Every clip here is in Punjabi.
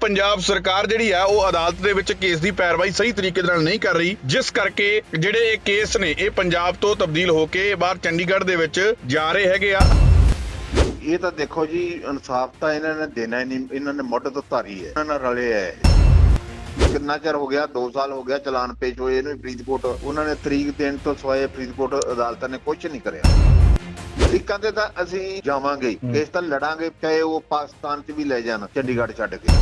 ਪੰਜਾਬ ਸਰਕਾਰ ਜਿਹੜੀ ਆ ਉਹ ਅਦਾਲਤ ਦੇ ਵਿੱਚ ਕੇਸ ਦੀ ਪੈਰਵਾਈ ਸਹੀ ਤਰੀਕੇ ਨਾਲ ਨਹੀਂ ਕਰ ਰਹੀ ਜਿਸ ਕਰਕੇ ਜਿਹੜੇ ਇਹ ਕੇਸ ਨੇ ਇਹ ਪੰਜਾਬ ਤੋਂ ਤਬਦੀਲ ਹੋ ਕੇ ਬਾਹਰ ਚੰਡੀਗੜ੍ਹ ਦੇ ਵਿੱਚ ਜਾ ਰਹੇ ਹੈਗੇ ਆ। ਇਹ ਤਾਂ ਦੇਖੋ ਜੀ ਇਨਸਾਫ ਤਾਂ ਇਹਨਾਂ ਨੇ ਦੇਣਾ ਹੀ ਨਹੀਂ ਇਹਨਾਂ ਨੇ ਮੁੱਢ ਤੋਂ ਧਾਰੀ ਹੈ ਇਹਨਾਂ ਨਾਲ ਰਲੇ ਹੈ। ਕਿੰਨਾ ਚਿਰ ਹੋ ਗਿਆ 2 ਸਾਲ ਹੋ ਗਿਆ ਚਲਾਨ ਪੇਸ਼ ਹੋਏ ਇਹਨੂੰ ਫਰੀਦਕੋਟ ਉਹਨਾਂ ਨੇ ਤਰੀਕ ਦੇਣ ਤੋਂ ਸਵਾਏ ਫਰੀਦਕੋਟ ਅਦਾਲਤ ਨੇ ਕੁਝ ਨਹੀਂ ਕਰਿਆ। ਤਰੀਕਾਂ ਤੇ ਤਾਂ ਅਸੀਂ ਜਾਵਾਂਗੇ। ਕੇਸ ਤਾਂ ਲੜਾਂਗੇ ਚਾਹੇ ਉਹ ਪਾਕਿਸਤਾਨ 'ਚ ਵੀ ਲੈ ਜਾਣ ਚੰਡੀਗੜ੍ਹ ਛੱਡ ਕੇ।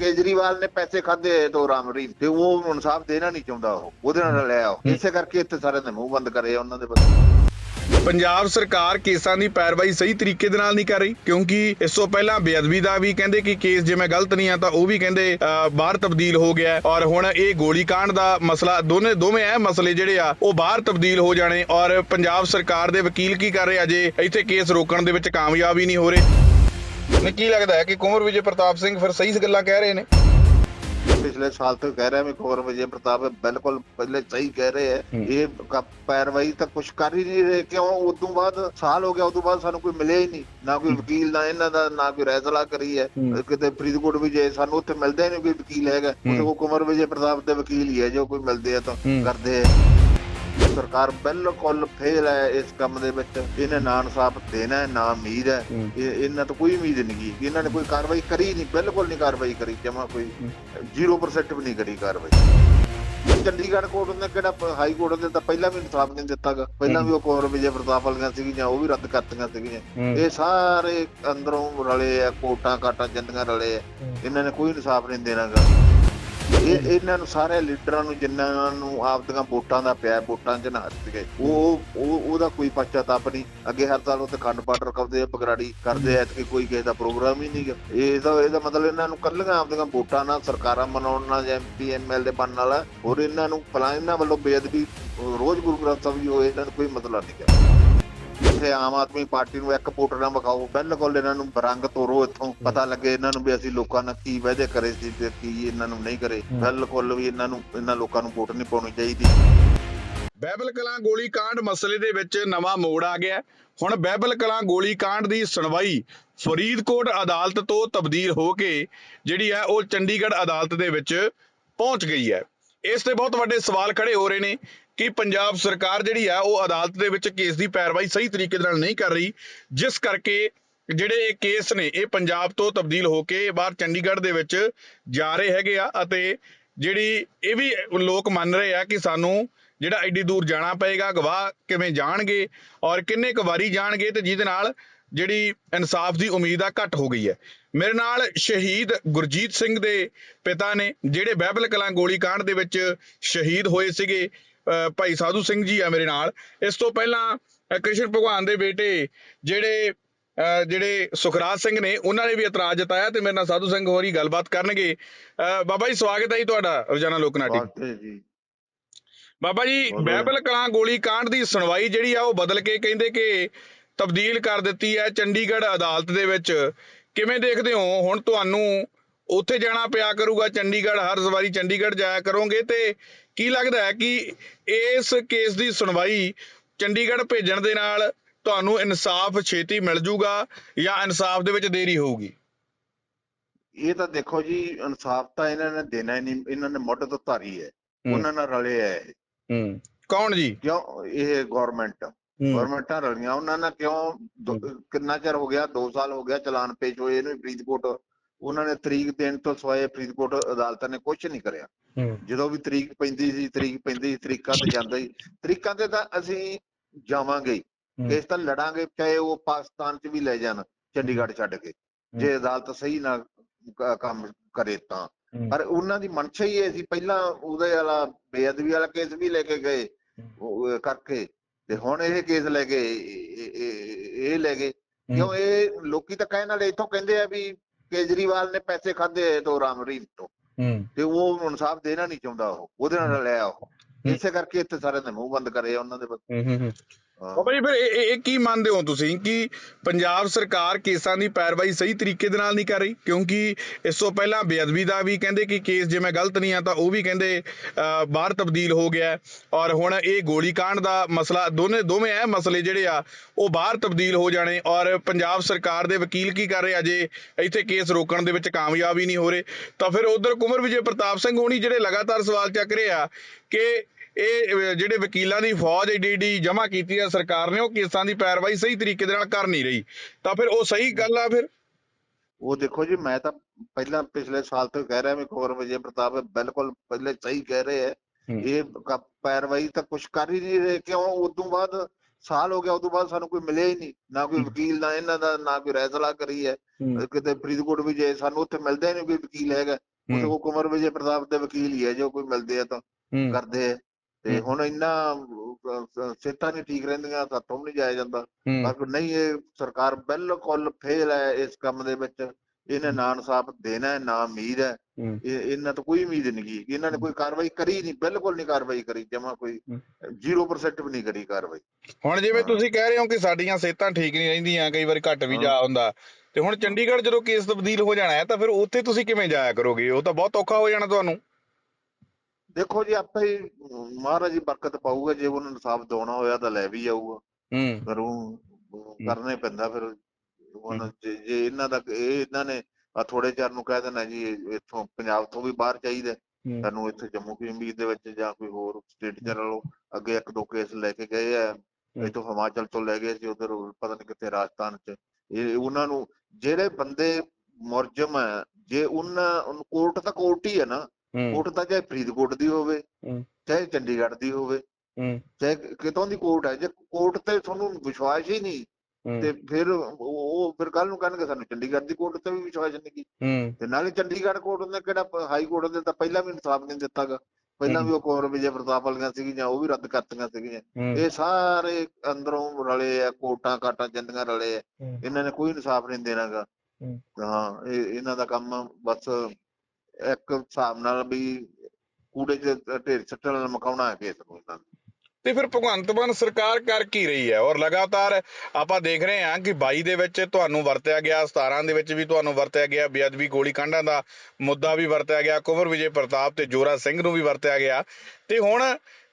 ਕੇਜਰੀਵਾਲ ਨੇ ਪੈਸੇ ਖਾਦੇ ਤੋਂ ਰਾਮ ਰੀਮ ਤੇ ਉਹ ਇਨਸਾਫ ਦੇਣਾ ਨਹੀਂ ਚਾਹੁੰਦਾ ਉਹ। ਉਹਦੇ ਨਾਲ ਰਲਿਆ ਉਹ ਇਸੇ ਕਰਕੇ ਇੱਥੇ ਸਾਰੇ ਨੇ ਮੂੰਹ ਬੰਦ ਕਰੇ ਉਹਨਾਂ ਦੇ ਬੰਦੇ। ਪੰਜਾਬ ਸਰਕਾਰ ਕੇਸਾਂ ਦੀ ਪੈਰਵਾਈ ਸਹੀ ਤਰੀਕੇ ਦੇ ਨਾਲ ਨਹੀਂ ਕਰ ਰਹੀ ਕਿਉਂਕਿ ਇਸ ਤੋਂ ਪਹਿਲਾਂ ਬੇਅਦਬੀ ਦਾ ਵੀ ਕਹਿੰਦੇ ਕਿ ਕੇਸ ਜਿਵੇਂ ਗਲਤ ਨਹੀਂ ਆ ਤਾਂ ਉਹ ਵੀ ਕਹਿੰਦੇ ਬਾਹਰ ਤਬਦੀਲ ਹੋ ਗਿਆ ਔਰ ਹੁਣ ਇਹ ਗੋਲੀकांड ਦਾ ਮਸਲਾ ਦੋਨੇ ਦੋਵੇਂ ਇਹ ਮਸਲੇ ਜਿਹੜੇ ਆ ਉਹ ਬਾਹਰ ਤਬਦੀਲ ਹੋ ਜਾਣੇ। ਔਰ ਪੰਜਾਬ ਸਰਕਾਰ ਦੇ ਵਕੀਲ ਕੀ ਕਰ ਰਹੇ ਆ? ਜੇ ਇੱਥੇ ਕੇਸ ਰੋਕਣ ਦੇ ਵਿੱਚ ਕਾਮਯਾਬ ਹੀ ਨਹੀਂ ਹੋ ਰਹੇ। ਨੇ ਕੀ ਲੱਗਦਾ ਹੈ ਕਿ ਕੁੰਵਰ ਵਿਜੇ ਪ੍ਰਤਾਪ ਸਿੰਘ ਫਿਰ ਸਹੀ ਗੱਲਾਂ ਕਹਿ ਰਹੇ ਨੇ ਪਿਛਲੇ ਸਾਲ ਤੋਂ ਕਹਿ ਰਿਹਾ ਮੈਂ ਖਬਰ ਵਿਜੇ ਪ੍ਰਤਾਪ ਬਿਲਕੁਲ ਪਹਿਲੇ ਸਹੀ ਕਹਿ ਰਹੇ ਹੈ। ਇਹ ਪੈਰਵਾਈ ਤਾਂ ਕੁਝ ਕਰ ਹੀ ਨਹੀਂ ਰਹੇ ਕਿਉਂ ਉਸ ਤੋਂ ਬਾਅਦ ਸਾਲ ਹੋ ਗਿਆ ਉਸ ਤੋਂ ਬਾਅਦ ਸਾਨੂੰ ਕੋਈ ਮਿਲਿਆ ਹੀ ਨਹੀਂ ਨਾ ਕੋਈ ਵਕੀਲ ਨਾ ਇਹਨਾਂ ਦਾ ਨਾ ਕੋਈ ਰੈਸਲਾ ਕਰੀ ਹੈ। ਕਿਤੇ ਫਰੀਦਕੋਟ ਵੀ ਜੇ ਸਾਨੂੰ ਉੱਥੇ ਮਿਲਦਾ ਹੀ ਨਹੀਂ ਕੋਈ ਵਕੀਲ ਹੈਗਾ। ਉਹ ਕੁਮਰ ਵਿਜੇ ਪ੍ਰਤਾਪ ਦੇ ਵਕੀਲ ਹੀ ਹੈ ਜੋ ਕੋਈ ਮਿਲਦੇ ਆ ਤਾਂ। ਕਰਦੇ ਆ ਸਰਕਾਰ ਬਿਲਕੁਲ ਫੇਲ ਹੈ ਇਸ ਕੰਮ ਦੇ ਵਿੱਚ। ਇਹਨੇ ਨਾ ਇਨਸਾਫ ਦੇਣਾ ਹੈ, ਨਾ ਉਮੀਦ ਹੈ। ਹੂੰ। ਇਹ- ਇਹਨਾਂ ਤੋਂ ਕੋਈ ਉਮੀਦ ਨਹੀਂ ਗੀ। ਇਹਨਾਂ ਨੇ ਕੋਈ ਕਾਰਵਾਈ ਕਰੀ ਨਹੀਂ ਬਿਲਕੁਲ ਨਹੀਂ ਕਾਰਵਾਈ ਕਰੀ ਜਮਾ ਕੋਈ 0% ਵੀ ਨਹੀਂ ਕਰੀ ਕਾਰਵਾਈ। ਚੰਡੀਗੜ੍ਹ ਕੋਰਟ ਨੇ ਕਿਹੜਾ ਪ- ਹਾਈ ਕੋਰਟ ਨੇ ਤਾਂ ਪਹਿਲਾਂ ਵੀ ਇਨਸਾਫ ਨਹੀਂ ਦਿੱਤਾਗਾ ਪਹਿਲਾਂ ਵੀ ਉਹ ਕੌਰ ਵਿਜੇ ਪ੍ਰਤਾਪ ਵਾਲੀਆਂ ਸੀਗੀਆਂ ਉਹ ਵੀ ਰੱਦ ਕਰਤੀਆਂ ਸੀਗੀਆਂ। ਇਹ ਸਾਰੇ ਅੰਦਰੋਂ ਰਲੇ ਆ ਕੋਟਾਂ ਕਾਟਾਂ ਜੰਦੀਆਂ ਰਲੇ ਆ। ਇਹਨਾਂ ਨੇ ਕੋਈ ਇਨਸਾਫ ਨਹੀਂ ਦੇਣਾਗਾ ਇਹ ਇਹਨਾਂ ਨੂੰ ਸਾਰੇ ਲੀਡਰਾਂ ਨੂੰ ਜਿਨ੍ਹਾਂ ਨੂੰ ਆਪਦੀਆਂ ਵੋਟਾਂ ਦਾ ਪਿਆ ਵੋਟਾਂ 'ਚ ਨਾ ਹੱਸ ਗਏ ਉਹ ਉਹ ਉਹਦਾ ਕੋਈ ਪਛਤਾਪ ਨਹੀਂ। ਅੱਗੇ ਹਰ ਸਾਲ ਉੱਥੇ ਖੰਡ ਪਾਠ ਰਖਾਉਂਦੇ ਆ ਬਗਰਾੜੀ ਕਰਦੇ ਆ ਕਿ ਕੋਈ ਕਿਸੇ ਦਾ ਪ੍ਰੋਗਰਾਮ ਹੀ ਨਹੀਂ ਇਹ ਤਾਂ ਇਹਦਾ ਮਤਲਬ ਇਹਨਾਂ ਨੂੰ ਕੱਲੀਆਂ ਆਪਦੀਆਂ ਵੋਟਾਂ ਨਾਲ ਸਰਕਾਰਾਂ ਬਣਾਉਣ ਨਾਲ ਜਾਂ ਐਮਪੀ ਐਮਐਲ ਦੇ ਬਣਨ ਨਾਲ। ਹੋਰ ਇਹਨਾਂ ਨੂੰ ਫਲਾਂ ਇਹਨਾਂ ਵੱਲੋਂ ਬੇਅਦਬੀ ਰੋਜ਼ ਗੁਰੂ ਗ੍ਰੰਥ ਸਾਹਿਬ ਜੀ ਹੋਏ ਇਹਨਾਂ ਨੂੰ ਕੋਈ ਮਤਲਬ ਨਹੀਂ ਗਾ। ਇੱਥੇ ਆਮ ਆਦਮੀ ਪਾਰਟੀ ਨੂੰ ਇੱਕ ਵੋਟਰ ਨਾ ਵਿਖਾਓ। ਬਿਲਕੁਲ ਇਹਨਾਂ ਨੂੰ ਰੰਗ ਤੋਰੋ ਇੱਥੋਂ। ਪਤਾ ਲੱਗੇ ਇਹਨਾਂ ਨੂੰ ਵੀ ਅਸੀਂ ਲੋਕਾਂ ਨਾਲ ਕੀ ਵਾਅਦੇ ਕਰੇ ਸੀ ਤੇ ਕੀ ਇਹਨਾਂ ਨੂੰ ਨਹੀਂ ਕਰੇ। ਬਿਲਕੁਲ ਵੀ ਇਹਨਾਂ ਨੂੰ ਇਹਨਾਂ ਲੋਕਾਂ ਨੂੰ ਵੋਟ ਨਹੀਂ ਪਾਉਣੀ ਚਾਹੀਦੀ। ਬਹਿਬਲ ਕਲਾਂ ਗੋਲੀ ਕਾਂਡ ਮਸਲੇ ਦੇ ਵਿੱਚ ਨਵਾਂ ਮੋੜ ਆ ਗਿਆ। ਹੁਣ ਬਹਿਬਲ ਕਲਾਂ ਗੋਲੀ ਕਾਂਡ ਦੀ ਸੁਣਵਾਈ ਫਰੀਦਕੋਟ ਅਦਾਲਤ ਤੋਂ ਤਬਦੀਲ ਹੋ ਕੇ ਜਿਹੜੀ ਹੈ ਉਹ ਚੰਡੀਗੜ੍ਹ ਅਦਾਲਤ ਦੇ ਵਿੱਚ ਪਹੁੰਚ ਗਈ ਹੈ। ਇਸ ਤੇ ਬਹੁਤ ਵੱਡੇ ਸਵਾਲ ਖੜੇ ਹੋ ਰਹੇ ਨੇ। ਕਿ ਪੰਜਾਬ ਸਰਕਾਰ ਜਿਹੜੀ ਆ, ਉਹ ਅਦਾਲਤ ਦੇ ਵਿੱਚ ਕੇਸ ਦੀ ਪੈਰਵਾਈ ਸਹੀ ਤਰੀਕੇ ਨਾਲ ਨਹੀਂ ਕਰ ਰਹੀ, ਜਿਸ ਕਰਕੇ ਜਿਹੜੇ ਇਹ ਕੇਸ ਨੇ, ਇਹ ਪੰਜਾਬ ਤੋਂ ਤਬਦੀਲ ਹੋ ਕੇ ਬਾਹਰ ਚੰਡੀਗੜ੍ਹ ਦੇ ਵਿੱਚ ਜਾ ਰਹੇ ਹੈਗੇ ਆ ਅਤੇ ਜਿਹੜੀ ਇਹ ਵੀ ਲੋਕ ਮੰਨ ਰਹੇ ਆ ਕਿ ਸਾਨੂੰ ਜਿਹੜਾ ਐਡੀ ਦੂਰ ਜਾਣਾ ਪਏਗਾ, ਗਵਾਹ ਕਿਵੇਂ ਜਾਣਗੇ ਔਰ ਕਿੰਨੇ ਕੁ ਵਾਰੀ ਜਾਣਗੇ ਤੇ ਜਿਹਦੇ ਨਾਲ ਜਿਹੜੀ ਇਨਸਾਫ ਦੀ ਉਮੀਦ ਆ ਘੱਟ ਹੋ ਗਈ ਹੈ। ਮੇਰੇ ਨਾਲ ਸ਼ਹੀਦ ਗੁਰਜੀਤ ਸਿੰਘ ਦੇ ਪਿਤਾ ਨੇ, ਜਿਹੜੇ ਬਹਿਬਲ ਕਲਾਂ ਗੋਲੀ ਦੇ ਵਿੱਚ ਸ਼ਹੀਦ ਹੋਏ ਸੀਗੇ ਭਾਈ ਸਾਧੂ ਸਿੰਘ ਜੀ ਆ ਮੇਰੇ ਨਾਲ। ਇਸ ਤੋਂ ਪਹਿਲਾਂ ਕ੍ਰਿਸ਼ਨ ਭਗਵਾਨ ਦੇ ਬੇਟੇ ਜਿਹੜੇ ਜਿਹੜੇ ਸੁਖਰਾਜ ਸਿੰਘ ਨੇ ਉਹਨਾਂ ਨੇ ਵੀ ਇਤਰਾਜ਼ ਜਤਾਇਆ ਤੇ ਮੇਰੇ ਨਾਲ ਸਾਧੂ ਸਿੰਘ ਹੋਰੀ ਗੱਲਬਾਤ ਕਰਨਗੇ। ਬਾਬਾ ਜੀ ਸਵਾਗਤ ਹੈ ਜੀ ਤੁਹਾਡਾ ਰੋਜ਼ਾਨਾ ਲੋਕਨਾਟੀ। ਜੀ। ਬਾਬਾ ਜੀ ਬੋਲੋ। ਬਹਿਬਲ ਕਲਾਂ ਗੋਲੀ ਕਾਂਡ ਦੀ ਸੁਣਵਾਈ ਜਿਹੜੀ ਆ ਉਹ ਬਦਲ ਕੇ ਕਹਿੰਦੇ ਕਿ ਤਬਦੀਲ ਕਰ ਦਿੱਤੀ ਹੈ ਚੰਡੀਗੜ੍ਹ ਅਦਾਲਤ ਦੇ ਵਿੱਚ। ਕਿਵੇਂ ਦੇਖਦੇ ਹੋ? ਹੁਣ ਤੁਹਾਨੂੰ ਉੱਥੇ ਜਾਣਾ ਪਿਆ ਕਰੂਗਾ ਚੰਡੀਗੜ੍ਹ ਹਰ ਵਾਰੀ ਚੰਡੀਗੜ੍ਹ ਜਾਇਆ ਕਰੋਗੇ ਤੇ ਕੀ ਲੱਗਦਾ ਹੈ ਕਿ ਇਸ ਕੇਸ ਦੀ ਸੁਣਵਾਈ ਚੰਡੀਗੜ੍ਹ ਭੇਜਣ ਦੇ ਨਾਲ ਤੁਹਾਨੂੰ ਇਨਸਾਫ ਛੇਤੀ ਮਿਲ ਜੂਗਾ ਜਾਂ ਇਨਸਾਫ ਦੇ ਵਿੱਚ ਦੇਰੀ ਹੋਊਗੀ? ਇਹ ਤਾਂ ਦੇਖੋ ਜੀ ਇਨਸਾਫ ਤਾਂ ਇਹਨਾਂ ਨੇ ਦੇਣਾ ਹੀ ਨਹੀਂ ਇਹਨਾਂ ਨੇ ਮੁੱਢ ਤੋਂ ਧਾਰੀ ਹੈ ਉਹਨਾਂ ਨਾਲ ਰਲੇ ਆ ਇਹ। ਹੂੰ। ਕੌਣ ਜੀ? ਕਿਉਂ? ਇਹ ਗਵਰਨਮੈਂਟ ਗਵਰਨਮੈਂਟਾਂ ਰਲੀਆਂ ਉਹਨਾਂ ਨਾਲ ਕਿਉਂ ਕਿੰਨਾ ਚਿਰ ਹੋ ਗਿਆ? 2 ਸਾਲ ਹੋ ਗਿਆ ਚਲਾਨ ਪੇਸ਼ ਹੋਏ ਇਹਨੂੰ ਫਰੀਦਕੋਟ। ਉਹਨਾਂ ਨੇ ਤਰੀਕ ਦੇਣ ਤੋਂ ਸਵਾਏ ਫਰੀਦਕੋਟ ਅਦਾਲਤ ਨੇ ਕੁਝ ਨਹੀਂ ਕਰਿਆ। ਜਦੋਂ ਵੀ ਤਰੀਕ ਪੈਂਦੀ ਸੀ ਤਰੀਕ ਪੈਂਦੀ ਸੀ ਤਰੀਕਾਂ ਤੇ ਜਾਂਦਾ ਸੀ। ਤਰੀਕਾਂ ਤੇ ਤਾਂ ਅਸੀਂ ਜਾਵਾਂਗੇ। ਕੇਸ ਤਾਂ ਲੜਾਂਗੇ ਚਾਹੇ ਉਹ ਪਾਕਿਸਤਾਨ 'ਚ ਵੀ ਲੈ ਜਾਣ ਚੰਡੀਗੜ੍ਹ ਛੱਡ ਕੇ। ਜੇ ਅਦਾਲਤ ਸਹੀ ਨਾ ਕੰਮ ਕਰੇ ਤਾਂ। ਪਰ ਉਹਨਾਂ ਦੀ ਮਨਸ਼ਾ ਹੀ ਇਹ ਸੀ ਪਹਿਲਾਂ ਉਹਦੇ ਵਾਲਾ ਬੇਅਦਬੀ ਵਾਲਾ ਕੇਸ ਵੀ ਲੈ ਕੇ ਗਏ ਕਰਕੇ। ਤੇ ਹੁਣ ਇਹ ਕੇਸ ਲੈ ਕੇ ਇਹ ਲੈ ਗਏ। ਕਿਉਂ ਇਹ ਲੋਕੀ ਤਾਂ ਕਹਿਣ ਵਾਲੇ ਇੱਥੋਂ ਕਹਿੰਦੇ ਆ ਵੀ ਕੇਜਰੀਵਾਲ ਨੇ ਪੈਸੇ ਖਾਦੇ ਤੋਂ ਰਾਮ ਰੀਮ ਤੋਂ। ਤੇ ਉਹ ਇਨਸਾਫ ਦੇਣਾ ਨਹੀਂ ਚਾਹੁੰਦਾ ਉਹ। ਉਹਦੇ ਨਾਲ ਉਹ ਹੂੰ। ਇਸੇ ਕਰਕੇ ਇੱਥੇ ਸਾਰੇ ਨੇ ਮੂੰਹ ਬੰਦ ਕਰੇ ਉਹਨਾਂ ਦੇ। ਬਾਬਾ ਜੀ ਫਿਰ ਇਹ ਇਹ- ਕੀ ਮੰਨਦੇ ਹੋ ਤੁਸੀਂ ਕਿ ਪੰਜਾਬ ਸਰਕਾਰ ਕੇਸਾਂ ਦੀ ਪੈਰਵਾਈ ਸਹੀ ਤਰੀਕੇ ਦੇ ਨਾਲ ਨਹੀਂ ਕਰ ਰਹੀ? ਕਿਉਂਕਿ ਇਸ ਤੋਂ ਪਹਿਲਾਂ ਬੇਅਦਬੀ ਦਾ ਵੀ ਕਹਿੰਦੇ ਕਿ ਕੇਸ ਜੇ ਗਲਤ ਨਹੀਂ ਆ ਤਾਂ ਉਹ ਵੀ ਕਹਿੰਦੇ ਅਹ, ਬਾਹਰ ਤਬਦੀਲ ਹੋ ਗਿਆ। ਹੈ। ਔਰ ਹੁਣ ਇਹ ਗੋਲੀकांड ਦਾ ਮਸਲਾ ਦੋਨੇ ਦੋਵੇਂ ਇਹ ਮਸਲੇ ਜਿਹੜੇ ਆ ਉਹ ਬਾਹਰ ਤਬਦੀਲ ਹੋ ਜਾਣੇ। ਔਰ ਪੰਜਾਬ ਸਰਕਾਰ ਦੇ ਵਕੀਲ ਕੀ ਕਰ ਰਹੇ ਆ ਜੇ ਇੱਥੇ ਕੇਸ ਰੋਕਣ ਦੇ ਵਿੱਚ ਕਾਮਯਾਬ ਹੀ ਨਹੀਂ ਹੋ ਰਹੇ। ਤਾਂ ਫਿਰ ਉਧਰ ਕੁਮਰ ਵਿਜੇ ਪ੍ਰਤਾਪ ਸਿੰਘ ਹੋਣੀ ਜਿਹੜੇ ਲਗਾਤਾਰ ਸਵਾਲ ਚੱਕ ਰਹੇ ਆ ਕਿ ਇਹ ਜਿਹੜੇ ਵਕੀਲਾਂ ਦੀ ਫੌਜ ਏਡੀ ਜਮ੍ਹਾਂ ਕੀਤੀ ਹੈ ਸਰਕਾਰ ਨੇ ਉਹ ਕੇਸਾਂ ਦੀ ਪੈਰਵਾਈ ਸਹੀ ਤਰੀਕੇ ਦੇ ਨਾਲ ਕਰ ਨਹੀਂ ਰਹੀ। ਤਾਂ ਫਿਰ ਉਹ ਸਹੀ ਗੱਲ ਆ ਫਿਰ? ਉਹ ਦੇਖੋ ਜੀ ਮੈਂ ਤਾਂ ਪਹਿਲਾਂ ਪਿਛਲੇ ਸਾਲ ਤੋਂ ਕਹਿ ਰਿਹਾ ਵੀ ਕੁੰਵਰ ਵਿਜੇ ਪ੍ਰਤਾਪ ਬਿਲਕੁਲ ਪਹਿਲੇ ਸਹੀ ਕਹਿ ਰਹੇ ਹੈ। ਇਹ ਪੈਰਵਾਈ ਤਾਂ ਕੁਝ ਕਰ ਹੀ ਨਹੀਂ ਰਹੇ ਕਿਉਂ? ਉਦੋਂ ਬਾਅਦ ਸਾਲ ਹੋ ਗਿਆ ਉਦੋਂ ਬਾਅਦ ਸਾਨੂੰ ਕੋਈ ਮਿਲਿਆ ਹੀ ਨਹੀਂ। ਨਾ ਕੋਈ। ਵਕੀਲ ਨਾ ਇਹਨਾਂ ਦਾ ਨਾ ਕੋਈ ਰੈਸਲਾ ਕਰੀ ਹੈ। ਕਿਤੇ ਫਰੀਦਕੋਟ ਵੀ ਜੇ ਸਾਨੂੰ ਉੱਥੇ ਮਿਲਦਾ ਨਹੀਂ ਕੋਈ ਵਕੀਲ ਹੈਗਾ। ਉਹ ਕੁੰਵਰ ਵਿਜੇ ਪ੍ਰਤਾਪ ਦੇ ਵਕੀਲ ਹੀ ਹੈ ਜੋ ਕੋਈ ਮਿਲਦੇ ਆ ਤਾਂ ਕਰਦੇ ਆ। ਤੇ। ਹੁਣ ਇੰਨਾ ਸਿਹਤਾਂ ਨਹੀਂ ਠੀਕ ਰਹਿੰਦੀਆਂ ਸਾਥੋਂ ਨਹੀਂ ਜਾਇਆ ਜਾਂਦਾ। ਪਰ ਨਹੀਂ ਇਹ ਸਰਕਾਰ ਬਿਲਕੁਲ ਫੇਲ ਹੈ ਇਸ ਕੰਮ ਦੇ ਵਿੱਚ। ਇਹਨੇ। ਨਾ ਇਨਸਾਫ ਦੇਣਾ ਹੈ ਨਾ ਉਮੀਦ ਹੈ। ਇਹ ਇਹਨਾਂ ਤੋਂ ਕੋਈ ਉਮੀਦ ਨਹੀਂ ਗੀ। ਇਹਨਾਂ ਨੇ ਕੋਈ ਕਾਰਵਾਈ ਕਰੀ ਨਹੀਂ ਬਿਲਕੁਲ ਨਹੀਂ ਕਾਰਵਾਈ ਕਰੀ ਜਮਾ ਕੋਈ ਹਮ। 0% ਵੀ ਨਹੀਂ ਕਰੀ ਕਾਰਵਾਈ। ਹੁਣ ਜਿਵੇਂ। ਤੁਸੀਂ ਕਹਿ ਰਹੇ ਹੋ ਕਿ ਸਾਡੀਆਂ ਸਿਹਤਾਂ ਠੀਕ ਨਹੀਂ ਰਹਿੰਦੀਆਂ ਕਈ ਵਾਰੀ ਘੱਟ ਵੀ। ਜਾ ਹੁੰਦਾ। ਤੇ ਹੁਣ ਚੰਡੀਗੜ੍ਹ ਜਦੋਂ ਕੇਸ ਤਬਦੀਲ ਹੋ ਜਾਣਾ ਹੈ ਤਾਂ ਫਿਰ ਉੱਥੇ ਤੁਸੀਂ ਕਿਵੇਂ ਜਾਇਆ ਕਰੋਗੇ? ਉਹ ਤਾਂ ਬਹੁਤ ਔਖਾ ਹੋ ਜਾਣਾ ਤੁਹਾਨੂੰ। ਦੇਖੋ ਜੀ ਆਪੇ ਹੀ ਮਹਾਰਾਜ ਜੀ ਬਰਕਤ ਪਾਊਗਾ ਜੇ ਉਹਨਾਂ ਨੂੰ ਇਨਸਾਫ ਦਿਵਾਉਣਾ ਹੋਇਆ ਤਾਂ ਲੈ ਵੀ ਜਾਊਗਾ। ਹੂੰ। ਪਰ ਉਹ ਉਹ ਕਰਨਾ ਪੈਂਦਾ ਫਿਰ ਜੇ ਜੇ ਇਹਨਾਂ ਦਾ ਇਹ ਇਹਨਾਂ ਨੇ ਆ ਥੋੜੇ ਚਿਰ ਨੂੰ ਕਹਿ ਦੇਣਾ ਜੀ ਇੱਥੋਂ ਪੰਜਾਬ ਤੋਂ ਵੀ ਬਾਹਰ ਚਾਹੀਦਾ। ਸਾਨੂੰ ਇੱਥੇ ਜੰਮੂ ਕਸ਼ਮੀਰ ਦੇ ਵਿੱਚ ਜਾਂ ਕੋਈ ਹੋਰ ਸਟੇਟ ਚ ਲਓ ਅੱਗੇ ਇੱਕ ਦੋ ਕੇਸ ਲੈ ਕੇ ਗਏ ਆ ਇੱਥੋਂ ਹਿਮਾਚਲ ਤੋਂ ਲੈ ਗਏ ਸੀ ਉਧਰ ਪਤਾ ਨਹੀਂ ਕਿੱਥੇ ਰਾਜਸਥਾਨ ਚ। ਇਹ ਉਹਨਾਂ ਨੂੰ ਜਿਹੜੇ ਬੰਦੇ ਮੁਰਜਮ ਹੈ ਜੇ ਉਹਨਾਂ ਕੋਰਟ ਤਾਂ ਕੋਰਟ ਹੀ ਹੈ ਨਾ ਕੋਰਟ ਤਾਂ ਚਾਹੇ ਫਰੀਦਕੋਟ ਦੀ ਹੋਵੇ। ਚਾਹੇ ਚੰਡੀਗੜ੍ਹ ਦੀ ਹੋਵੇ ਚਾਹੇ ਕਿ- ਕਿਤੋਂ ਦੀ ਕੋਰਟ ਹੈ ਜੇ ਕੋਰਟ ਤੇ ਤੁਹਾਨੂੰ ਵਿਸ਼ਵਾਸ ਹੀ ਨਹੀਂ ਤੇ ਫਿਰ ਉਹ ਫਿਰ ਕੱਲ ਨੂੰ ਕਹਿਣਗੇ ਸਾਨੂੰ ਚੰਡੀਗੜ੍ਹ ਦੀ ਕੋਰਟ ਤੇ ਵੀ ਵਿਸ਼ਵਾਸ ਨਹੀਂ ਹੂੰ। ਤੇ ਨਾਲੇ ਚੰਡੀਗੜ੍ਹ ਕੋਰਟ ਨੇ ਕਿਹੜਾ ਹਾਈ ਕੋਰਟ ਨੇ ਤਾਂ ਪਹਿਲਾਂ ਵੀ ਇਨਸਾਫ ਨਹੀਂ ਦਿੱਤਾਗਾ। ਪਹਿਲਾਂ ਵੀ ਉਹ ਕੁੰਵਰ ਵਿਜੇ ਪ੍ਰਤਾਪ ਵਾਲੀਆਂ ਸੀਗੀਆਂ ਉਹ ਵੀ ਰੱਦ ਕਰਤੀਆਂ ਸੀਗੀਆਂ। ਇਹ ਸਾਰੇ ਅੰਦਰੋਂ ਰਲੇ ਆ ਕੋਟਾਂ ਕਾਟਾਂ ਜੰਦੀਆਂ ਰਲੇ ਆ। ਇਹਨਾਂ ਨੇ ਕੋਈ ਇਨਸਾਫ ਨਹੀਂ ਦੇਣਾਗਾ। ਹੂੰ। ਹਾਂ ਇਹ ਇਹਨਾਂ ਦਾ ਕੰਮ ਬਸ ਇੱਕ ਹਿਸਾਬ ਨਾਲ ਵੀ ਕੂੜੇ 'ਚ ਢੇਰ ਸੱਟਣ ਨਾਲ ਮਕਾਉਣਾ ਹੈ ਕੇਸ ਨੂੰ ਇਹਨਾਂ ਨੇ। ਤੇ ਫਿਰ ਭਗਵੰਤ ਮਾਨ ਸਰਕਾਰ ਕਰ ਕੀ ਰਹੀ ਹੈ ਔਰ ਲਗਾਤਾਰ ਆਪਾਂ ਦੇਖ ਰਹੇ ਹਾਂ ਕਿ 22 ਦੇ ਵਿੱਚ ਤੁਹਾਨੂੰ ਵਰਤਿਆ ਗਿਆ 17 ਦੇ ਵਿੱਚ ਵੀ ਤੁਹਾਨੂੰ ਵਰਤਿਆ ਗਿਆ, ਬੇਅਦਬੀ ਗੋਲੀ ਕਾਂਡਾਂ ਦਾ ਮੁੱਦਾ ਵੀ ਵਰਤਿਆ ਗਿਆ, ਕੁਵਰ ਵਿਜੇ ਪ੍ਰਤਾਪ ਤੇ ਜੋਰਾ ਸਿੰਘ ਨੂੰ ਵੀ ਵਰਤਿਆ ਗਿਆ ਤੇ ਹੁਣ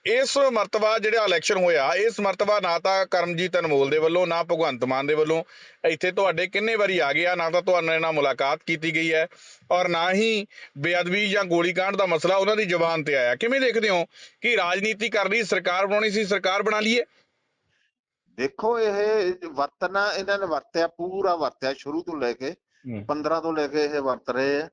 ਇਸ ਮਰਤਬਾ ਜਿਹੜਾ ਇਲੈਕਸ਼ਨ ਹੋਇਆ ਇਸ ਮਰਤਬਾ ਨਾ ਤਾਂ ਕਰਮਜੀਤ ਅਨਮੋਲ ਦੇ ਵੱਲੋਂ ਨਾ ਭਗਵੰਤ ਮਾਨ ਦੇ ਵੱਲੋਂ ਇੱਥੇ ਤੁਹਾਡੇ ਕਿੰਨੇ ਵਾਰੀ ਆ ਗਿਆ ਨਾ ਤਾਂ ਤੁਹਾਡੇ ਨਾਲ ਮੁਲਾਕਾਤ ਕੀਤੀ ਗਈ ਹੈ ਔਰ ਨਾ ਹੀ ਬੇਅਦਬੀ ਜਾਂ ਗੋਲੀकांड ਦਾ ਮਸਲਾ ਉਹਨਾਂ ਦੀ ਜ਼ੁਬਾਨ ਤੇ ਆਇਆ। ਕਿਵੇਂ ਦੇਖਦੇ ਹੋ ਕਿ ਰਾਜਨੀਤੀ ਕਰ ਰਹੀ ਸਰਕਾਰ ਬਣਾਉਣੀ ਸੀ ਸਰਕਾਰ ਬਣਾ ਲਈਏ? ਦੇਖੋ ਇਹ ਵਰਤਣਾ ਇਹਨਾਂ ਨੇ ਵਰਤਿਆ ਪੂਰਾ ਵਰਤਿਆ ਸ਼ੁਰੂ ਤੋਂ ਲੈ ਕੇ 15 ਤੋਂ ਲੈ ਕੇ ਇਹ ਵਰਤ ਰਹੇ ਆ।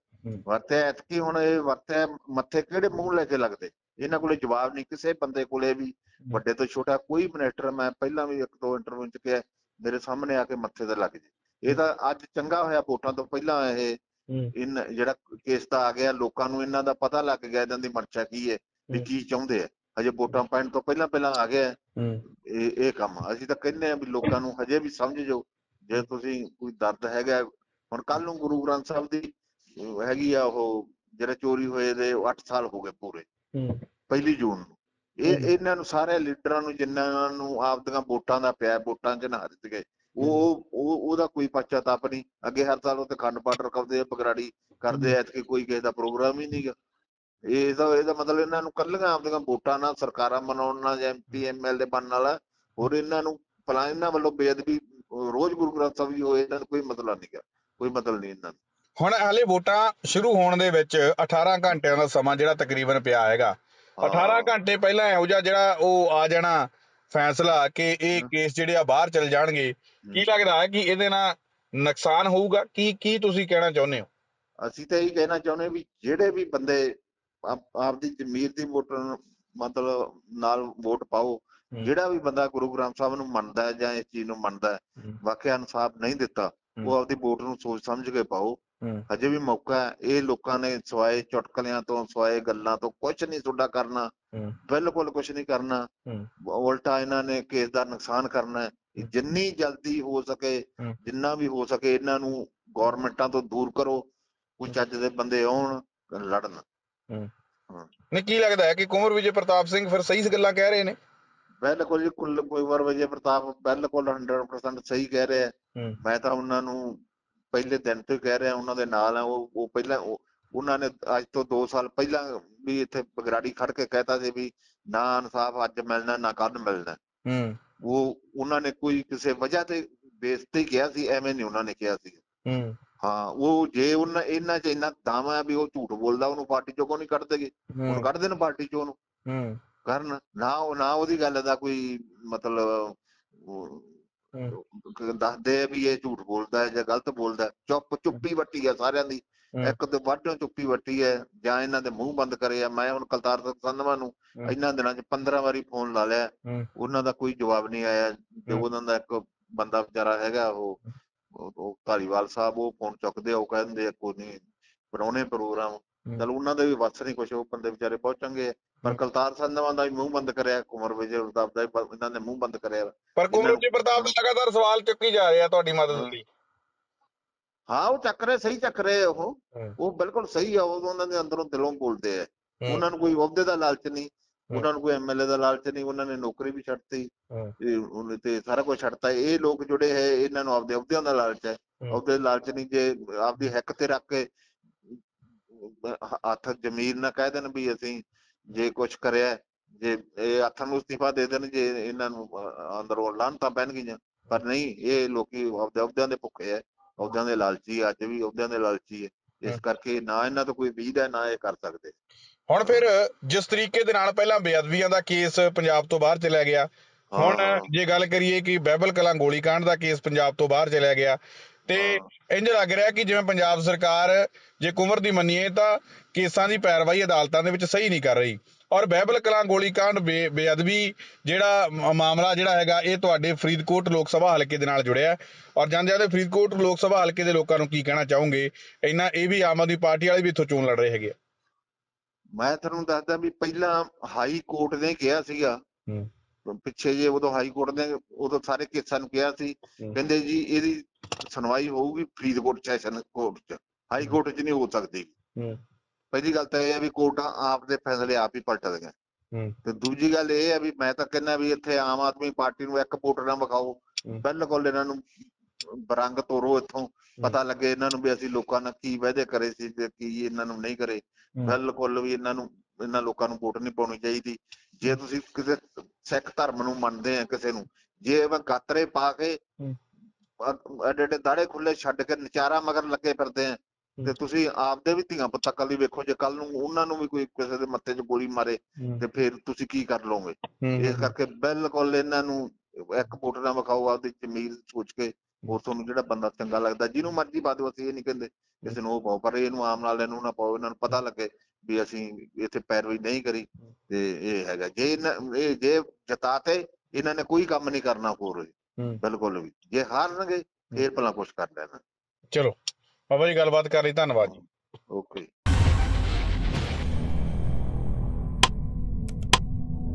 ਵਰਤਿਆ ਐਤਕੀ ਹੁਣ ਇਹ ਵਰਤਿਆ ਮੱਥੇ ਕਿਹੜੇ ਮੂੰਹ ਲੈ ਕੇ ਲੱਗਦੇ? ਇਹਨਾਂ ਕੋਲੇ ਜਵਾਬ ਨਹੀਂ ਕਿਸੇ ਬੰਦੇ ਕੋਲੇ ਵੀ। ਵੱਡੇ ਤੋਂ ਛੋਟਾ ਕੋਈ ਮਿਨਿਸਟਰ ਮੈਂ ਪਹਿਲਾਂ ਵੀ ਇੱਕ ਦੋ ਇੰਟਰਵਿਊ ਚ ਕਿਹਾ ਮੇਰੇ ਸਾਹਮਣੇ ਆ ਕੇ ਮੱਥੇ ਤੇ ਲੱਗ ਜੇ। ਇਹ ਤਾਂ ਅੱਜ ਚੰਗਾ ਹੋਇਆ ਵੋਟਾਂ ਤੋਂ ਪਹਿਲਾਂ ਇਹ ਇਨ ਜਿਹੜਾ ਕੇਸ ਤਾਂ ਆ ਗਿਆ ਲੋਕਾਂ ਨੂੰ ਇਹਨਾਂ ਦਾ ਪਤਾ ਲੱਗ ਗਿਆ ਇਹਨਾਂ ਦੀ ਮਰਚਾ ਕੀ ਹੈ ਵੀ। ਕੀ ਚਾਹੁੰਦੇ ਆ। ਹਜੇ ਵੋਟਾਂ ਪੈਣ ਤੋਂ ਪਹਿਲਾਂ ਪਹਿਲਾਂ ਆ ਗਿਆ। ਇਹ ਇਹ ਕੰਮ ਅਸੀਂ ਤਾਂ ਕਹਿੰਦੇ ਆ ਵੀ ਲੋਕਾਂ ਨੂੰ ਹਜੇ ਵੀ ਸਮਝ ਜਾਓ ਜੇ ਤੁਸੀਂ ਕੋਈ ਦਰਦ ਹੈਗਾ ਹੁਣ ਕੱਲ ਨੂੰ ਗੁਰੂ ਗ੍ਰੰਥ ਸਾਹਿਬ ਦੀ ਹੈਗੀ ਆ ਉਹ ਜਿਹੜੇ ਚੋਰੀ ਹੋਏ ਦੇ 8 ਸਾਲ ਹੋ ਗਏ ਪੂਰੇ। ਪਹਿਲੀ ਜੂਨ ਨੂੰ। ਇਹ। ਇਹਨਾਂ ਨੂੰ ਸਾਰੇ ਲੀਡਰਾਂ ਨੂੰ ਜਿਨ੍ਹਾਂ ਨੂੰ ਆਪਦੀਆਂ ਵੋਟਾਂ ਦਾ ਪਿਆ ਵੋਟਾਂ ਚ ਨਾ ਦਿੱਤੇ ਗਏ। ਉਹ ਉਹ ਉਹਦਾ ਕੋਈ ਪਛਤਾਪ ਨਹੀਂ। ਅੱਗੇ ਹਰ ਸਾਲ ਉੱਤੇ ਖੰਡ ਪਾਠ ਰਖਾਉਂਦੇ ਆ ਬਗਰਾੜੀ ਕਰਦੇ ਆ ਕਿ ਕੋਈ ਕਿਸੇ ਦਾ ਪ੍ਰੋਗਰਾਮ ਹੀ ਨਹੀਂਗਾ। ਇਹ ਤਾਂ ਇਹਦਾ ਮਤਲਬ ਇਹਨਾਂ ਨੂੰ ਕੱਲੀਆਂ ਆਪਦੀਆਂ ਵੋਟਾਂ ਨਾਲ ਸਰਕਾਰਾਂ ਬਣਾਉਣ ਨਾਲ ਜਾਂ ਐਮਪੀ ਐਮਐਲ ਦੇ ਬਣਨ ਵਾਲਾ ਹੋਰ ਇਹਨਾਂ ਨੂੰ ਫਲਾਂ ਇਹਨਾਂ ਵੱਲੋਂ ਬੇਅਦਬੀ ਰੋਜ਼ ਗੁਰੂ ਗ੍ਰੰਥ ਸਾਹਿਬ ਜੀ ਹੋਏ ਇਹਨਾਂ ਨੂੰ ਕੋਈ ਮਤਲਬ ਨਹੀਂਗਾ। ਕੋਈ ਮਤਲਬ ਨਹੀਂ ਇਹਨਾਂ ਨੂੰ। ਹੁਣ ਹਾਲੇ ਵੋਟਾਂ ਸ਼ੁਰੂ ਹੋਣ ਦੇ ਵਿੱਚ 18 ਘੰਟਿਆਂ ਦਾ ਸਮਾਂ ਜਿਹੜਾ ਤਕਰੀਬਨ ਪਿਆ ਹੈਗਾ 18 ਘੰਟੇ ਪਹਿਲਾਂ ਇਹੋ ਜਿਹਾ ਜਿਹੜਾ ਉਹ ਆ ਜਾਣਾ ਫੈਸਲਾ ਕਿ ਇਹ। ਕੇਸ ਜਿਹੜੇ ਆ ਬਾਹਰ ਚਲ ਜਾਣਗੇ ਕੀ ਲੱਗਦਾ ਹੈ ਕਿ ਇਹਦੇ ਨਾਲ ਨੁਕਸਾਨ ਹੋਊਗਾ ਕੀ ਕੀ ਤੁਸੀਂ ਕਹਿਣਾ ਚਾਹੁੰਦੇ ਹੋ ਅਸੀਂ ਤਾਂ ਇਹ ਕਹਿਣਾ ਚਾਹੁੰਦੇ ਵੀ ਜਿਹੜੇ ਵੀ ਬੰਦੇ ਆਪ- ਆਪਦੀ ਜ਼ਮੀਰ ਦੀ ਵੋਟ ਨੂੰ ਮਤਲਬ ਨਾਲ ਵੋਟ ਪਾਓ। ਜਿਹੜਾ ਵੀ ਬੰਦਾ ਗੁਰੂ ਗ੍ਰੰਥ ਸਾਹਿਬ ਨੂੰ ਮੰਨਦਾ ਹੈ ਜਾਂ ਇਸ ਚੀਜ਼ ਨੂੰ ਮੰਨਦਾ ਹੈ। ਵਾਕਿਆ ਇਨਸਾਫ ਨਹੀਂ ਦਿੱਤਾ। ਉਹ ਆਪਦੀ ਵੋਟ ਨੂੰ ਸੋਚ ਸਮਝ ਕੇ ਪਾਓ। ਹਜੇ ਵੀ ਮੌਕਾ ਹੈ ਇਹ ਲੋਕਾਂ ਨੇ ਸਵਾਏ ਚੁਟਕਲਿਆਂ ਤੋਂ ਸਵਾਏ ਗੱਲਾਂ ਤੋਂ ਕੁਝ ਨਹੀਂ ਤੁਹਾਡਾ ਕਰਨਾ ਬਿਲਕੁਲ ਕੁਝ ਨਹੀਂ ਕਰਨਾ। ਉਲਟਾ ਇਹਨਾਂ ਨੇ ਕੇਸ ਦਾ ਨੁਕਸਾਨ ਕਰਨਾ ਜਿੰਨੀ ਜਲਦੀ ਹੋ ਸਕੇ। ਜਿੰਨਾ ਵੀ ਹੋ ਸਕੇ ਇਹਨਾਂ ਨੂੰ ਗਵਰਨਮੈਂਟਾਂ ਤੋਂ ਦੂਰ ਕਰੋ ਕੋਈ ਚੱਜ ਦੇ ਬੰਦੇ ਆਉਣ ਲੜਨ। ਨਹੀਂ ਕੀ ਲੱਗਦਾ ਹੈ ਕਿ ਕੁੰਵਰ ਵਿਜੇ ਪ੍ਰਤਾਪ ਸਿੰਘ ਫਿਰ ਸਹੀ ਗੱਲਾਂ ਕਹਿ ਰਹੇ ਨੇ? ਬਿਲਕੁਲ ਜੀ ਕੁੱਲ ਵਿਜੇ ਪ੍ਰਤਾਪ ਬਿਲਕੁਲ 100% ਸਹੀ ਕਹਿ ਰਿਹਾ ਮੈਂ ਤਾਂ ਉਹਨਾਂ ਨੂੰ ਪਹਿਲੇ ਦਿਨ ਤੋਂ ਕਹਿ ਰਿਹਾ ਉਹਨਾਂ ਦੇ ਨਾਲ ਆ ਉਹ ਉਹ ਪਹਿਲਾਂ ਉਹ- ਉਹਨਾਂ ਨੇ ਅੱਜ ਤੋਂ 2 ਸਾਲ ਪਹਿਲਾਂ ਵੀ ਇੱਥੇ ਬਗਰਾੜੀ ਖੜ ਕੇ ਕਹਿਤਾ ਸੀ ਵੀ ਨਾ ਇਨਸਾਫ ਅੱਜ ਮਿਲਣਾ ਨਾ ਕੱਲ ਮਿਲਣਾ। ਹੂੰ। ਉਹ ਉਹਨਾਂ ਨੇ ਕੋਈ ਕਿਸੇ ਵਜ੍ਹਾ ਤੇ ਬੇਸ ਤੇ ਹੀ ਕਿਹਾ ਸੀ ਐਵੇਂ ਨਹੀਂ ਉਹਨਾਂ ਨੇ ਕਿਹਾ ਸੀ। ਹੂੰ। ਹਾਂ ਉਹ ਜੇ ਉਹਨਾਂ ਇਹਨਾਂ ਚ ਇੰਨਾ ਦਾਵਾ ਵੀ ਉਹ ਝੂਠ ਬੋਲਦਾ ਉਹਨੂੰ ਪਾਰਟੀ ਚੋਂ ਕਿਉਂ ਨਹੀਂ ਕੱਢ ਦੇਗੇ। ਹੁਣ ਕੱਢ ਦੇਣ ਪਾਰਟੀ ਚੋਂ ਉਹਨੂੰ। ਹੂੰ। ਕਰਨ ਨਾ ਉਹ ਨਾ ਉਹਦੀ ਗੱਲ ਦਾ ਕੋਈ ਮਤਲਬ ਕ- ਦੱਸਦੇ ਆ ਵੀ ਇਹ ਝੂਠ ਬੋਲਦਾ ਹੈ ਜਾਂ ਗਲਤ ਬੋਲਦਾ। ਚੁੱਪ ਚੁੱਪੀ ਵੱਟੀ ਆ ਸਾਰਿਆਂ ਦੀ। ਇੱਕ ਤੇ ਵੱਡੋਂ ਚੁੱਪੀ ਵੱਟੀ ਹੈ ਜਾਂ ਇਹਨਾਂ ਦੇ ਮੂੰਹ ਬੰਦ ਕਰੇ ਆ ਮੈਂ ਹੁਣ ਕਲਤਾਰ ਸਿੰਘ ਸੰਧਵਾ ਨੂੰ। ਇਹਨਾਂ ਦਿਨਾਂ 'ਚ 15 ਵਾਰੀ ਫੋਨ ਲਾ ਲਿਆ। ਉਹਨਾਂ ਦਾ ਕੋਈ ਜਵਾਬ ਨਹੀਂ ਆਇਆ ਤੇ ਹੂੰ। ਉਹਨਾਂ ਦਾ ਇੱਕ ਬੰਦਾ ਵਿਚਾਰਾ ਹੈਗਾ ਉਹ ਉਹ- ਧਾਲੀਵਾਲ ਸਾਹਿਬ ਉਹ ਫੋਨ ਚੁੱਕਦੇ ਆ ਉਹ ਕਹਿੰਦੇ ਕੋਈ ਨਹੀਂ ਬਣਾਉਣੇ ਪ੍ਰੋਗਰਾਮ। ਚਲ ਉਹਨਾਂ ਦੇ ਵੀ ਵੱਸ ਨਹੀਂ ਕੁਛ ਉਹ ਬੰਦੇ ਵਿਚਾਰੇ ਬਹੁਤ ਚੰਗੇ ਆ ਪਰ। ਕਲਤਾਰ ਸੰਧਵਾ ਦਾ ਵੀ ਮੂੰਹ ਬੰਦ ਕਰਿਆ ਕੁਮਰ ਵਿਜੇ ਪ੍ਰਤਾਪ ਦਾ ਵੀ ਇਹਨਾਂ ਨੇ ਮੂੰਹ ਬੰਦ ਕਰਿਆ ਪਰ ਕੁਮਰਜੀਤ ਪ੍ਰਤਾਪ ਦਾ ਲਗਾਤਾਰ ਸਵਾਲ ਚੁੱਕੀ ਜਾ ਰਿਹਾ ਤੁਹਾਡੀ ਮਦਦ। ਲਈ ਹਾਂ ਉਹ ਚੱਕ ਰਹੇ ਸਹੀ ਚੱਕ ਰਹੇ ਉਹ। ਉਹ ਬਿਲਕੁਲ ਸਹੀ ਆ ਉਹ ਉਹਨਾਂ ਦੇ ਅੰਦਰੋਂ ਦਿਲੋਂ ਬੋਲਦੇ ਆ। ਉਹਨਾਂ ਨੂੰ ਕੋਈ ਅਹੁਦੇ ਦਾ ਲਾਲਚ ਨਹੀਂ। ਉਹਨਾਂ ਨੂੰ ਕੋਈ ਐਮਐਲਏ ਦਾ ਲਾਲਚ ਨਹੀਂ ਉਹਨਾਂ ਨੇ ਨੌਕਰੀ ਵੀ ਛੱਡਤੀ ਉਹਨੇ ਤੇ ਸਾਰਾ ਕੁਝ ਛੱਡਤਾ ਇਹ ਲੋਕ ਜੁੜੇ ਹੈ ਇਹਨਾਂ ਨੂੰ ਆਪਦੇ ਅਹੁਦਿਆਂ ਦਾ ਲਾਲਚ ਹੈ ਹੂੰ। ਅਹੁਦੇ ਦਾ ਲਾਲਚ ਨਹੀਂ ਜੇ ਆਪਦੀ ਹਿੱਕ ਤੇ ਰੱਖ ਕੇ ਹੱਥ ਜ਼ਮੀਰ ਨਾ ਕਹਿ ਦੇਣ ਵੀ ਅਸੀਂ ਜੇ ਕੁਝ ਕਰਿਆ ਜੇ ਇਹ ਹੱਥਾਂ ਨੂੰ ਅਸਤੀਫਾ ਦੇ ਦੇਣ ਜੇ ਇਹਨਾਂ ਨੂੰ ਅੰਦਰੋਂ ਲਾਹਨਤਾਂ ਪੈਣਗੀਆਂ। ਪਰ ਨਹੀਂ ਇਹ ਲੋਕੀ ਅਹੁਦਿਆਂ ਦੇ ਭੁੱਖੇ ਹੈ ਅਹੁਦਿਆਂ ਦੇ ਲਾਲਚੀ ਅੱਜ ਵੀ ਅਹੁਦਿਆਂ ਦੇ ਲਾਲਚੀ ਹੈ ਇਸ। ਕਰਕੇ ਨਾ ਇਹਨਾਂ ਤੋਂ ਕੋਈ ਉਮੀਦ ਹੈ ਨਾ ਇਹ ਕਰ ਸਕਦੇ। ਹੁਣ ਫਿਰ ਜਿਸ ਤਰੀਕੇ ਦੇ ਨਾਲ ਪਹਿਲਾਂ ਬੇਅਦਬੀਆਂ ਦਾ ਕੇਸ ਪੰਜਾਬ ਤੋਂ ਬਾਹਰ ਚਲਾ ਗਿਆ ਹੁਣ ਜੇ ਗੱਲ ਕਰੀਏ ਕਿ ਬਾਈਬਲ ਕਲਾਂ ਗੋਲੀकांड ਦਾ ਕੇਸ ਪੰਜਾਬ ਤੋਂ ਬਾਹਰ ਚਲਾ ਗਿਆ ਤੇ। ਇੰਜ ਲੱਗ ਰਿਹਾ ਕਿ ਜਿਵੇਂ ਪੰਜਾਬ ਸਰਕਾਰ ਜੇ ਕੁਮਰ ਦੀ ਮੰਨੀਏ ਤਾਂ ਕੇਸਾਂ ਦੀ ਪੈਰਵਾਈ ਅਦਾਲਤਾਂ ਦੇ ਵਿੱਚ ਸਹੀ ਨਹੀਂ ਕਰ ਰਹੀ ਔਰ ਬਾਈਬਲ ਕਲਾਂ ਗੋਲੀकांड ਬੇਅਦਬੀ ਜਿਹੜਾ ਮਾਮਲਾ ਜਿਹੜਾ ਹੈਗਾ ਇਹ ਤੁਹਾਡੇ ਫਰੀਦਕੋਟ ਲੋਕ ਸਭਾ ਹਲਕੇ ਦੇ ਨਾਲ ਜੁੜਿਆ। ਔਰ ਜਾਂਦੇ ਜਾਂਦੇ ਫਰੀਦਕੋਟ ਲੋਕ ਸਭਾ ਹਲਕੇ ਦੇ ਲੋਕਾਂ ਨੂੰ ਕੀ ਕਹਿਣਾ ਚਾਹੋਗੇ ਇੰਨਾ ਇਹ ਵੀ ਆਮ ਆਦਮੀ ਪਾਰਟੀ ਵਾਲੇ ਵੀ ਇੱਥੋਂ ਚੋਣ ਲੜ ਰਹੇ ਹੈਗੇ ਆ। ਮੈਂ ਤੁਹਾਨੂੰ ਦੱਸਦਾ ਵੀ ਪਹਿਲਾਂ ਹਾਈ ਕੋਰਟ ਨੇ ਕਿਹਾ ਸੀਗਾ ਹੂੰ। ਪਿੱਛੇ ਜੇ ਉਦੋਂ ਹਾਈ ਕੋਰਟ ਨੇ ਉਦੋਂ ਸਾਰੇ ਕੇਸਾਂ ਨੂੰ ਕਿਹਾ ਸੀ। ਕਹਿੰਦੇ ਜੀ ਇਹਦੀ ਸੁਣਵਾਈ ਹੋਊਗੀ ਫਰੀਦਕੋਟ ਸੈਸ਼ਨ ਕੋਰਟ 'ਚ ਹਾਈ ਕੋਰਟ 'ਚ ਨਹੀਂ ਹੋ ਸਕਦੀ ਹੂੰ। ਪਹਿਲੀ ਗੱਲ ਤਾਂ ਇਹ ਹੈ ਵੀ ਕੋਰਟਾਂ ਆਪ ਦੇ ਫੈਸਲੇ ਆਪ ਹੀ ਪਲਟਦੀਆਂ। ਤੇ ਦੂਜੀ ਗੱਲ ਇਹ ਹੈ ਵੀ ਮੈਂ ਤਾਂ ਕਹਿੰਦਾ ਵੀ ਇੱਥੇ ਆਮ ਆਦਮੀ ਪਾਰਟੀ ਨੂੰ ਇੱਕ ਵੋਟ ਨਾ ਵਿਖਾਓ। ਬਿਲਕੁਲ ਇਹਨਾਂ ਨੂੰ ਬਰੰਗ ਤੋਰੋ ਇੱਥੋਂ ਪਤਾ ਲੱਗੇ ਇਹਨਾਂ ਨੂੰ ਵੀ ਅਸੀਂ ਲੋਕਾਂ ਨਾਲ ਕੀ ਵਾਅਦੇ ਕਰੇ ਸੀ ਤੇ ਕੀ ਇਹਨਾਂ ਨੂੰ ਨਹੀਂ ਕਰੇ। ਬਿਲਕੁਲ ਵੀ ਇਹਨਾਂ ਨੂੰ ਇਹਨਾਂ ਲੋਕਾਂ ਨੂੰ ਵੋਟ ਨਹੀਂ ਪਾਉਣੀ ਚਾਹੀਦੀ ਜੇ ਤੁਸੀਂ ਕਿਸੇ ਸਿੱਖ ਧਰਮ ਨੂੰ ਮੰਨਦੇ ਆ ਕਿਸੇ ਨੂੰ ਜੇ ਵਾ ਗਾਤਰੇ ਪਾ ਕੇ। ਐਡੇ ਦਾੜੇ ਖੁੱਲੇ ਛੱਡ ਕੇ ਨਚਾਰਾ ਮਗਰ ਲੱਗੇ ਫਿਰਦੇ ਆ। ਤੇ। ਤੁਸੀਂ ਆਪਦੇ ਵੀ ਧੀਆਂ ਪੁੱਤਾਂ ਕੱਲ ਹੀ ਵੇਖੋ ਜੇ ਕੱਲ ਨੂੰ ਉਹਨਾਂ ਨੂੰ ਵੀ ਕੋਈ ਕਿਸੇ ਦੇ ਮੱਥੇ 'ਚ ਗੋਲੀ ਮਾਰੇ ਤੇ ਫਿਰ ਤੁਸੀਂ ਕੀ ਕਰ ਲਓਗੇ? ਇਸ ਕਰਕੇ ਬਿਲਕੁਲ ਇਹਨਾਂ ਨੂੰ ਇੱਕ ਵੋਟ ਨਾ ਵਿਖਾਓ ਆਪਦੀ ਜ਼ਮੀਰ ਸੋਚ ਕੇ। ਹੋਰ ਤੁਹਾਨੂੰ ਜਿਹੜਾ ਬੰਦਾ ਚੰਗਾ ਲੱਗਦਾ ਜਿਹਨੂੰ ਮਰਜ਼ੀ ਪਾ ਦਿਓ ਅਸੀਂ ਇਹ ਨਹੀਂ ਕਹਿੰਦੇ ਕਿਸੇ ਨੂੰ ਉਹ ਪਾਓ ਪਰ ਇਹਨੂੰ ਆਮ ਨਾਲ ਇਹਨੂੰ ਨਾ ਪਾਓ ਇਹਨਾਂ ਨੂੰ ਪਤਾ ਲੱਗੇ ਵੀ ਅਸੀਂ ਇੱਥੇ ਪੈਰਵੀ ਨਹੀਂ ਕਰੀ ਤੇ ਇਹ ਹੈਗਾ। ਜੇ ਇਹ ਜੇ ਜਤਾਤੇ ਇਹਨਾਂ ਨੇ ਕੋਈ ਕੰਮ ਨਹੀਂ ਕਰਨਾ ਹੋਰ। ਬਿਲਕੁਲ ਵੀ। ਜੇ ਹਾਰਨਗੇ ਫੇਰ ਭਲਾ ਕੁਛ ਕਰ ਲੈਣਾ। ਚਲੋ। ਬਾਬਾ ਜੀ ਗੱਲਬਾਤ ਕਰ ਲਈ। ਧੰਨਵਾਦ ਜੀ। ਓਕੇ।